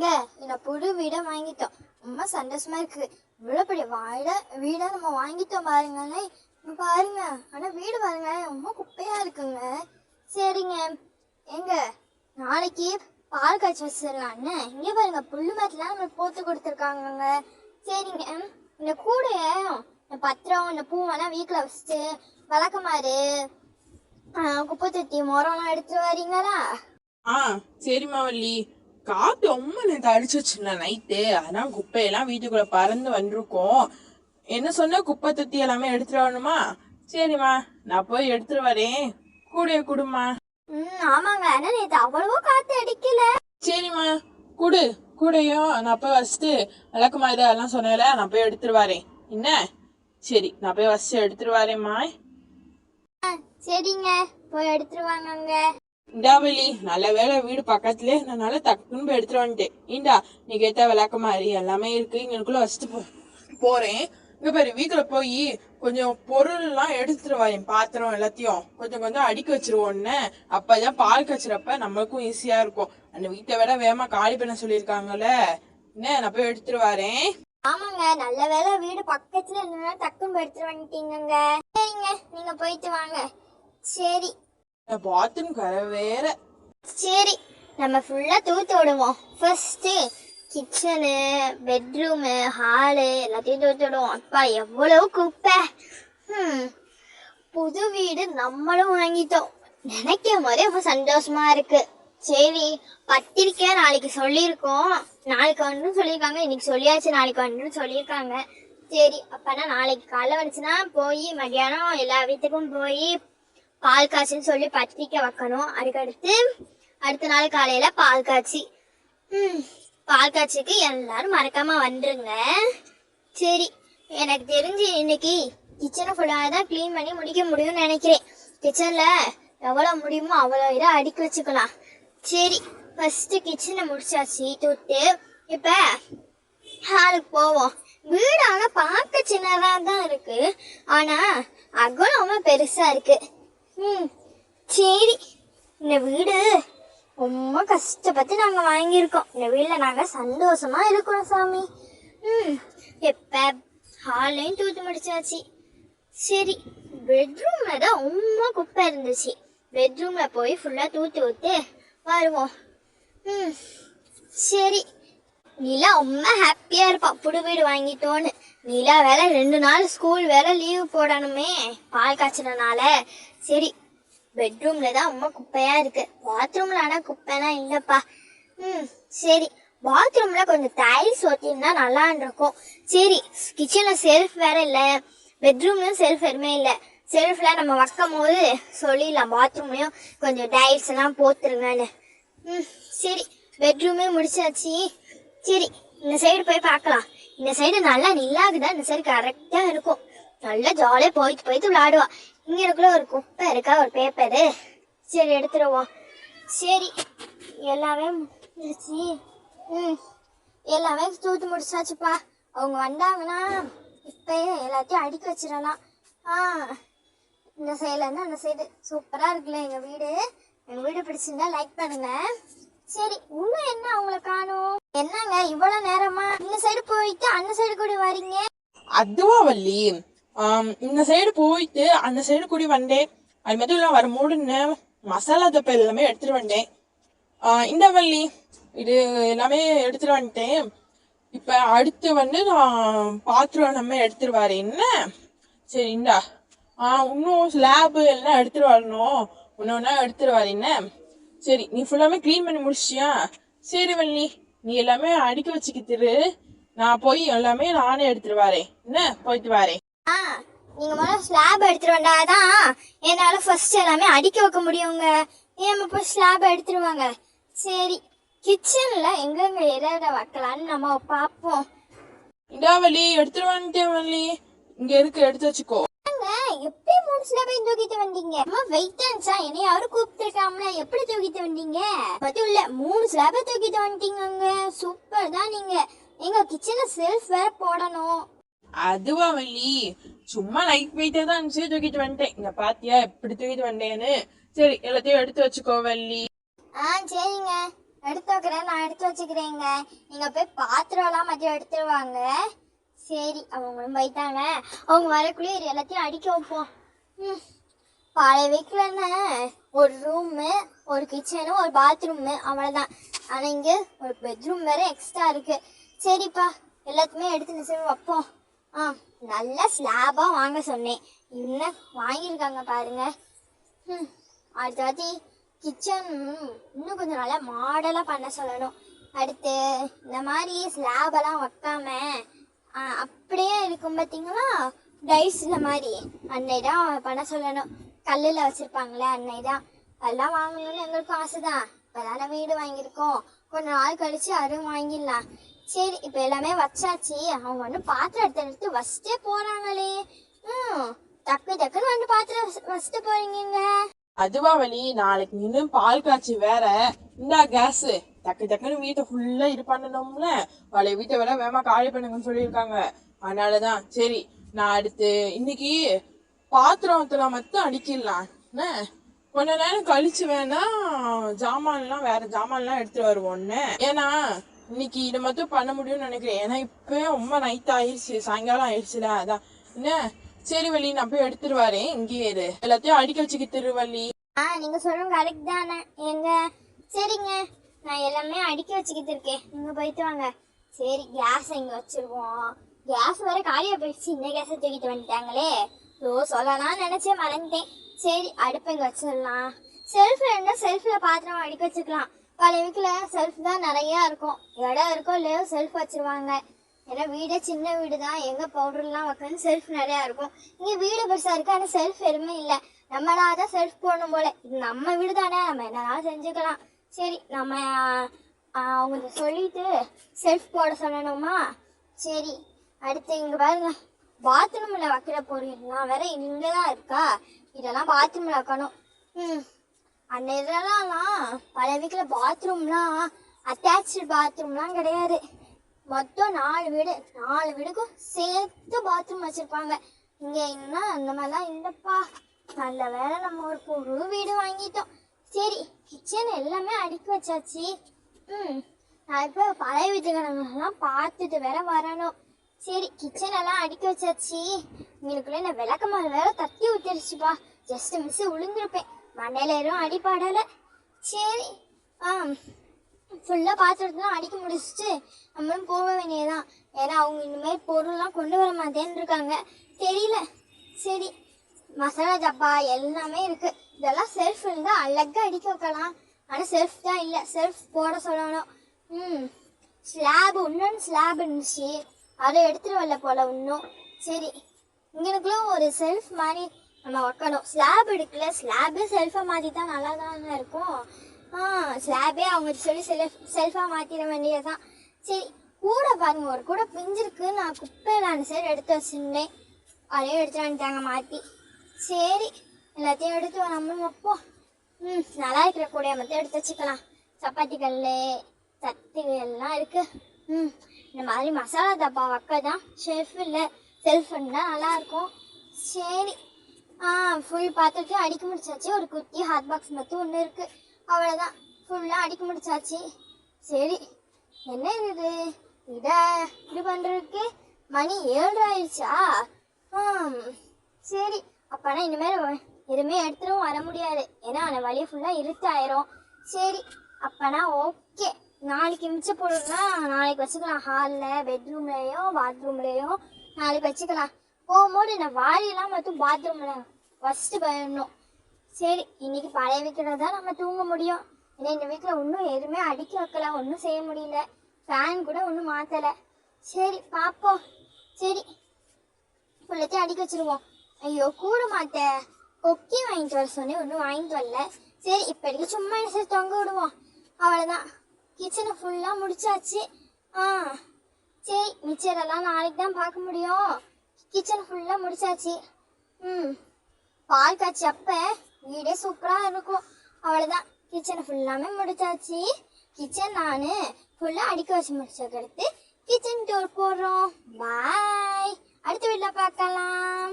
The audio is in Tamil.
எங்க இந்த புது வீடை வாங்கிட்டோம். ரொம்ப சந்தோஷமா இருக்கு. இவ்வளோ பெரிய வாழை வீடை நம்ம வாங்கிட்டோம் பாருங்களேன். பாருங்க. ஆனால் வீடு பாருங்க. ரொம்ப குப்பையா இருக்குங்க. சரிங்க. எங்க? நாளைக்கு பால் காய்ச்சி வச்சிடலான்னு இங்கே பாருங்க. புல்லு மரத்துலாம் நம்மளுக்கு போட்டு கொடுத்துருக்காங்கங்க. சரிங்க. இந்த கூடைய இந்த பத்திரம் இந்த பூவெல்லாம் வீட்டில் வச்சுட்டு விளக்கமாறு குப்பை தொட்டி மரம்லாம் எடுத்துட்டு வரீங்களா? ஆ சரிம்மா வள்ளி. காத்து ரொம்ப நேற்று நைட்டு அதான் குப்பையெல்லாம் வீட்டுக்குள்ள பறந்து வந்திருக்கோம். என்ன சொன்ன? குப்பை தொட்டி எல்லாமே எடுத்துட்டு வரணுமா? சரிம்மா நான் போய் எடுத்துட்டு வரேன். கூடைய குடுமா ம் ஆமாங்க. ஆனா நேற்று அவ்வளவோ காத்து அடிக்கல. சரிம்மா குடு. கூடையும் நான் போய் வச்சுட்டு விளக்குமா இதெல்லாம் சொன்னேன்ல நான் போய் எடுத்துட்டு வரேன். என்ன? சரி நான் போய் வச்சு எடுத்துட்டு வரேம்மா. சரிங்க. போய் எடுத்துட்டு வாங்கங்க இந்தாவலி நல்ல வேளை வீடு பக்கத்துலயே இருந்தனால டக்குன்னு போய் எடுத்துட்டு வந்துட்டேன். இந்தா நீ கேட்ட விளக்க மாதிரி எல்லாமே இருக்கு. இங்கனுக்குள்ள வச்சுட்டு போ போறேன். இங்க பாரு வீட்டுல போய் கொஞ்சம் பொருள் எல்லாம் எடுத்துட்டு வரேன் பாத்திரம் எல்லாத்தையும். கொஞ்சம் கொஞ்சம் அடிக்க வச்சிருவோன்னு அப்பதான் பால் கச்சுறப்ப நம்மளுக்கும் ஈஸியா இருக்கும். அந்த வீட்டை விட வேகமா காலி பண்ண சொல்லியிருக்காங்கல்ல. என்ன நான் போய் எடுத்துட்டு வரேன். ஆமாங்க நல்ல வேளை வீடு பக்கத்துல இருந்ததுனால டக்குன்னு எடுத்துட்டு வந்துட்டீங்க சரிங்க நீங்க போயிட்டு வாங்க. சரி. பாத்ரூம் கரை வேற. சரி நம்ம ஃபுல்லா தூத்து விடுவோம். ஃபர்ஸ்ட் கிச்சனு பெட்ரூமு ஹாலு எல்லாத்தையும் தூத்து விடுவோம். அப்பா எவ்வளவு குப்பை? ஹம், புது வீடு நம்மளும் வாங்கிட்டோம். நினைக்கும் போதே ரொம்ப சந்தோஷமா இருக்கு. சரி பத்திரிக்கை நாளைக்கு சொல்லியிருக்கோம். நாளைக்கு வந்து சொல்லியிருக்காங்க. இன்னைக்கு சொல்லியாச்சு நாளைக்கு வந்து சொல்லியிருக்காங்க. சரி அப்பனா நாளைக்கு காலைல வந்துச்சுன்னா போய் மத்தியானம் எல்லா வீட்டுக்கும் போய் பால் காய்ச்சின்னு சொல்லி பத்திரிக்கை வைக்கணும். அதுக்கடுத்து அடுத்த நாள் காலையில பால் காய்ச்சி. ம் பால் காய்ச்சிக்கு எல்லாரும் மறக்காம வந்துருங்க. சரி எனக்கு தெரிஞ்சு இன்னைக்கு கிச்சனை ஃபுல்லாக தான் க்ளீன் பண்ணி முடிக்க முடியும்னு நினைக்கிறேன். கிச்சனில் எவ்வளோ முடியுமோ அவ்வளோ இதை அடுக்கி வச்சுக்கலாம். சரி ஃபஸ்ட்டு கிச்சனை முடிச்சாச்சு தூத்து இப்போ ஹாலுக்கு போவோம். வீடு ஆனால் பார்க்க சின்னதாக தான் இருக்குது ஆனால் அகலமாக பெருசாக இருக்குது ம் சரி. இந்த வீடு ரொம்ப கஷ்டப்பட்டு நாங்கள் வாங்கியிருக்கோம். இந்த வீட்டில் நாங்கள் சந்தோஷமாக இருக்கோம் சாமி. ம் எப்போ ஹாலையும் தூத்து முடிச்சாச்சு. சரி பெட்ரூமில் தான் ரொம்ப குப்பை இருந்துச்சு. பெட்ரூமில் போய் ஃபுல்லாக தூத்து விட்டு வருவோம். ம் சரி. நிலா ரொம்ப ஹாப்பியா இருப்பா. புடு வீடு வாங்கிட்டோன்னு. நிலா வேலை ரெண்டு நாள் ஸ்கூல் வேலை லீவு போடணுமே. பால் காய்ச்சினால சரி பெட்ரூம்ல தான் ரொம்ப குப்பையா இருக்கு. பாத்ரூம்ல ஆனா குப்பைலாம் இல்லப்பா. ம் சரி. பாத்ரூம்ல கொஞ்சம் டைல்ஸ் ஒட்டியிருந்தா நல்லா இருக்கும் சரி கிச்சன்ல செல்ஃப் வேற இல்ல. பெட்ரூம்லயும் செல்ஃப் எதுவுமே இல்ல. செல்ஃப்ல நம்ம வைக்கும் போது சொல்லிடலாம். பாத்ரூம்லயும் கொஞ்சம் டைல்ஸ் எல்லாம் போத்துருங்கன்னு. ம் சரி. பெட்ரூமே முடிச்சாச்சு. சரி இந்த சைடு போய் பார்க்கலாம். இந்த சைடு நல்லா நில்லாகுதா இந்த சைடு கரெக்டா இருக்கும். நல்லா ஜாலியா போயிட்டு போயிட்டு விளையாடுவா. இங்க இருக்குள்ள ஒரு குப்பை இருக்கா ஒரு பேப்பரு சரி எடுத்துருவோம். சரி எல்லாமே முடிச்சு ம் எல்லாமே தூத்து முடிச்சாச்சுப்பா. அவங்க வந்தாங்கன்னா இப்பயே எல்லாத்தையும் அடுக்கி வச்சிடலாம். ஆ இந்த சைடுலேருந்து அந்த சைடு சூப்பராக இருக்குல்ல எங்கள் வீடு. எங்கள் வீடு பிடிச்சிருந்தா லைக் பண்ணுங்கள் சரி இன்னும் என்ன அவங்கள காணும்? என்னங்க இவ்வளவு நேரமா இந்த சைடு போயிட்டு அந்த சைடு கூட வரீங்க? அதுவா வள்ளி. இந்த சைடு போயிட்டு அந்த சைடு கூடி வந்தேன். அது மட்டும் வர மூடுன்னு மசாலா தொப்பை எல்லாமே எடுத்துட்டு வந்தேன். இந்த வள்ளி இது எல்லாமே எடுத்துட்டு வந்துட்டேன். இப்ப அடுத்து வந்து நான் பாத்திரம் நம்ம எடுத்துட்டு வரேன் என்ன? சரி இந்தா. இன்னும் ஸ்லாபு எல்லாம் எடுத்துட்டு வரணும். ஒன்று ஒன்றா எடுத்துட்டு வரேன் என்ன? சரி நீ ஃபுல்லாமே க்ளீன் பண்ணி முடிச்சியா சரி வள்ளி நீ எல்லாமே அடுக்கி வச்சுக்கிட்டு நான் போய் எல்லாமே நானே எடுத்துட்டு வரேன். என்ன? போயிட்டு வரேன். ஆ நீங்க முதல்ல ஸ்லாப் எடுத்துட்டு வந்தாதான் என்னால ஃபர்ஸ்ட் எல்லாமே அடுக்கி வைக்க முடியுங்க. ஏன் போய் ஸ்லாப் எடுத்துருவாங்க சரி கிச்சன்ல எங்கெங்க எதை எதை வைக்கலாம்னு நம்ம பார்ப்போம். இந்தா வள்ளி எடுத்துட்டு வந்துட்டேன் வள்ளி. இங்க இருக்கு எடுத்து வச்சுக்கோ. எப்படி மூணு ஸ்லாபையும் தூக்கிட்டு வந்தீங்க? அம்மா வெயிட் இருந்துச்சா என்னை யாரும் கூப்பிட்டுருக்காமல எப்படி தூக்கிட்டு வந்தீங்க? மட்டும் இல்ல மூணு ஸ்லாபை தூக்கிட்டு வந்துட்டீங்கங்க. சூப்பர் தான் நீங்க. எங்க கிச்சன்ல செல்ஃப் வேற போடணும். அதுவா வள்ளி சும்மா லைட் வெயிட்டா தான் இருந்துச்சு தூக்கிட்டு வந்துட்டேன். இங்க பாத்தியா எப்படி தூக்கிட்டு வந்தேன்னு? சரி எல்லாத்தையும் எடுத்து வச்சுக்கோ வள்ளி ஆ சரிங்க. எடுத்து வைக்கிறேன் நான் எடுத்து வச்சுக்கிறேங்க. நீங்க போய் பாத்திரம்லாம் மதியம் எடுத்துருவாங்க. சரி அவங்களும் போயிட்டாங்க. அவங்க வரக்குள்ளே இது எல்லாத்தையும் அடிக்க வைப்போம் ம். பழைய வீட்டில் என்ன ஒரு ரூமு ஒரு கிச்சனு ஒரு பாத்ரூமு அவ்வளோதான் ஆனால் இங்கே ஒரு பெட்ரூம் வேறு எக்ஸ்ட்ரா இருக்குது சரிப்பா எல்லாத்தையுமே எடுத்து நிசை வைப்போம். ஆ நல்லா ஸ்லாபாக வாங்க சொன்னேன். என்ன வாங்கியிருக்காங்க பாருங்க. ம். அடுத்த வாட்டி கிச்சன் இன்னும் கொஞ்சம் நல்லா மாடலாக பண்ண சொல்லணும். அடுத்து இந்த மாதிரி ஸ்லாபெல்லாம் வைக்காம அப்படியே இருக்கும் பார்த்தீங்களா டைஸில் மாதிரி. அன்னை தான் பண்ண சொல்லணும். கல்லில் வச்சுருப்பாங்களே அன்னை தான். அதெல்லாம் வாங்கணும்னு எங்களுக்கும் ஆசை தான் இப்போ தானே வீடு வாங்கியிருக்கோம். கொஞ்ச நாள் கழிச்சு அதுவும் வாங்கிடலாம். சரி இப்போ எல்லாமே வச்சாச்சு. அவங்க வந்து பாத்திரம் எடுத்து எடுத்து வச்சுட்டே போகிறாங்களே ம் டக்கு டக்குன்னு வந்து பாத்திரம் வச்சு- வச்சுட்டு போறீங்க அதுவா வழி நாளைக்கு இன்னும் பால் காய்ச்சி வேற. இந்தா கேஸ் டக்கு டக்குன்னு வீட்டை ஃபுல்லா இது பண்ணணும்ல. பழைய வீட்டை விட வேகமாக காலி பண்ணுங்கன்னு சொல்லியிருக்காங்க. அதனாலதான். சரி நான் அடுத்து இன்னைக்கு பாத்திரத்துல மட்டும் அடிக்கிடலாம். என்ன? கொஞ்ச நேரம் கழிச்சு வேணா ஜாமான்லாம் வேற ஜாமான்லாம் எடுத்துட்டு வருவோம்னு ஏன்னா இன்னைக்கு இதை மட்டும் பண்ண முடியும்னு நினைக்கிறேன். ஏன்னா இப்போ ரொம்ப நைட் ஆயிடுச்சு சாயங்காலம் ஆயிடுச்சுல அதான். என்ன? சரி வள்ளி நான் போய் எடுத்துட்டு வரேன். இங்கேயே இரு. எல்லாத்தையும் அடிக்க வச்சுக்கிட்டு வள்ளி. ஆ நீங்க சொல்றது கரெக்ட் தானே. எங்க சரிங்க. நான் எல்லாமே அடுக்கி வச்சுக்கிட்டு இருக்கேன். நீங்க போயிட்டு வாங்க. சரி கேஸ் இங்க வச்சிருவோம். கேஸ் வேற காலியா போயிடுச்சு. இந்த கேஸை தூக்கிட்டு வந்துட்டாங்களே. ஓ சொல்லலாம் நினைச்சேன் மறந்துட்டேன். சரி அடுப்பு இங்க வச்சிடலாம். செல்ஃப் இருந்தா செல்ஃப்ல பாத்திரம் அடுக்கி வச்சுக்கலாம். பழைய வீட்டில் செல்ஃப் தான் நிறைய இருக்கும். இடம் இருக்கோ இல்லையோ செல்ஃப் வச்சிருவாங்க. ஏன்னா வீடே சின்ன வீடு தான். எங்கே பவுடர்லாம் வைக்கணும் செல்ஃப் நிறையா இருக்கும். இங்கே வீடு பெருசாக இருக்கு. ஆனால் செல்ஃப் எதுவுமே இல்லை. நம்மளா தான் செல்ஃப் போடணும் போல. இது நம்ம வீடு தானே நம்ம என்னதான் செஞ்சுக்கலாம். சரி நம்ம அவங்க சொல்லிட்டு செல்ஃப் போட சொல்லணுமா? சரி அடுத்து இங்க பாருங்க. பாத்ரூம்ல வைக்கிற பொருள்லாம் வேற இங்கே தான் இருக்கா? இதெல்லாம் பாத்ரூம்ல வைக்கணும். ம் அந்த இதெல்லாம் பல வீட்டில் பாத்ரூம்லாம் அட்டாச்சு பாத்ரூம்லாம் கிடையாது. மொத்தம் நாலு வீடு நாலு வீடுக்கும் சேர்த்து பாத்ரூம் வச்சிருப்பாங்க. இங்க என்ன அந்த மாதிரிலாம் இல்லப்பா. நல்ல வேளை நம்ம ஒரு புது வீடு வாங்கிட்டோம். சரி கிச்சன் எல்லாமே அடுக்கி வச்சாச்சு. ம் நான் இப்போ பழைய வீட்டுக்காரங்களெல்லாம் பார்த்துட்டு வேற வரணும். சரி கிச்சன் எல்லாம் அடுக்கி வச்சாச்சு. இங்களுக்குள்ள என்ன விளக்கமாக வேற தட்டி விட்டுருச்சுப்பா. Just miss விழுந்திருப்பேன். மண்டையில் எதுவும் அடிப்படலை சரி ஆ ஃபுல்லாக பாத்திரத்தெல்லாம் அடிக்க முடிச்சுட்டு நம்மளும் போக வேண்டியதான் ஏன்னா அவங்க இனிமேல் பொருள்லாம் கொண்டு வர மாட்டேன்னு இருக்காங்க தெரியல. சரி மசாலா டப்பா எல்லாமே இருக்கு. இதெல்லாம் செல்ஃப் இருந்தால் அழகாக அடிக்க வைக்கலாம். ஆனால் செல்ஃப் தான் இல்லை. செல்ஃப் போட சொல்லணும். ம். ஸ்லாப் இன்னொன்று ஸ்லாப் இருந்துச்சு. அதை எடுத்துட்டு வரல போல இன்னும். சரி. இங்கனுக்குள்ள ஒரு செல்ஃப் மாதிரி நம்ம வைக்கணும். ஸ்லாப் எடுக்கல. ஸ்லாபே செல்ஃபை மாற்றி தான் நல்லா தானே இருக்கும். ஆ ஸ்லாபே அவங்க சொல்லி செல்ஃப் செல்ஃபாக மாற்றிட வேண்டியதுதான். சரி. கூட பாருங்க. ஒரு கூட பிஞ்சிருக்கு நான் குப்பை நான் சரி எடுத்து வச்சுருந்தேன். அதையும் எடுத்துகிட்டு வந்துட்டாங்க மாற்றி சரி எல்லாத்தையும் எடுத்து நம்மளும் வைப்போம். ம் நல்லா இருக்கிற கூடிய மட்டும் எடுத்து வச்சுக்கலாம். சப்பாத்தி கல் தட்டு எல்லாம் இருக்குது ம் இந்த மாதிரி மசாலா டப்பா வைக்க தான் ஷெஃப் இல்லை செல்ஃப் இருந்தால் நல்லா இருக்கும். சரி ஆ ஃபுல் பாத்திரத்தையும் அடிக்க முடிச்சாச்சு. ஒரு குட்டி ஹாட் பாக்ஸ் மட்டும் ஒன்று இருக்குது அவ்வளோதான் ஃபுல்லாக அடிக்க முடிச்சாச்சு. சரி என்ன இது? இதை இது பண்ணுறதுக்கு மணி ஏழு ஆயிடுச்சா? சரி. அப்போனா இனிமேல் எதுவுமே எடுத்துடும் வர முடியாது. ஏன்னா அந்த வழி ஃபுல்லாக இருட்டாயிரும். சரி அப்போனா ஓகே நாளைக்கு மிச்ச பொருள்னா நாளைக்கு வச்சுக்கலாம். ஹாலில் பெட்ரூம்லேயும் பாத்ரூம்லேயும் நாளைக்கு வச்சுக்கலாம். போகும்போது இந்த வாரியெல்லாம் மட்டும் பாத்ரூமில் ஃபஸ்ட்டு போயிடணும் சரி இன்னைக்கு பழைய வீட்டில் தான் நம்ம தூங்க முடியும். ஏன்னா இந்த வீட்டில் ஒன்றும் எதுவுமே அடுக்கி வைக்கல ஒன்றும் செய்ய முடியல. ஃபேன் கூட ஒன்றும் மாற்றலை சரி பார்ப்போம் சரி ஃபுல்லத்தையும் அடிக்க வச்சிருவோம். ஐயோ கூட மாட்டேன் கொக்கி வாங்கிட்டு வர சொன்னேன் ஒன்றும் வாங்கிட்டு வரல. சரி இப்போதைக்கு சும்மா என்ன தொங்க விடுவோம். அவ்வளோதான் கிச்சனை ஃபுல்லாக முடிச்சாச்சு. ஆ சரி மிச்சரெல்லாம் நாளைக்கு தான் பார்க்க முடியும். கிச்சன் ஃபுல்லாக முடிச்சாச்சு. ம் பால் காய்ச்சி அப்போ வீடே சூப்பராக இருக்கும். அவ்வளோதான் கிச்சனை ஃபுல்லாமே முடிச்சாச்சு. கிச்சன் நான் ஃபுல்லாக அடிக்க வச்சு முடிச்சதுக்கு அடுத்து கிச்சன் டோர் போடுறோம். பாய் அடுத்த வீட்டில் பார்க்கலாம்.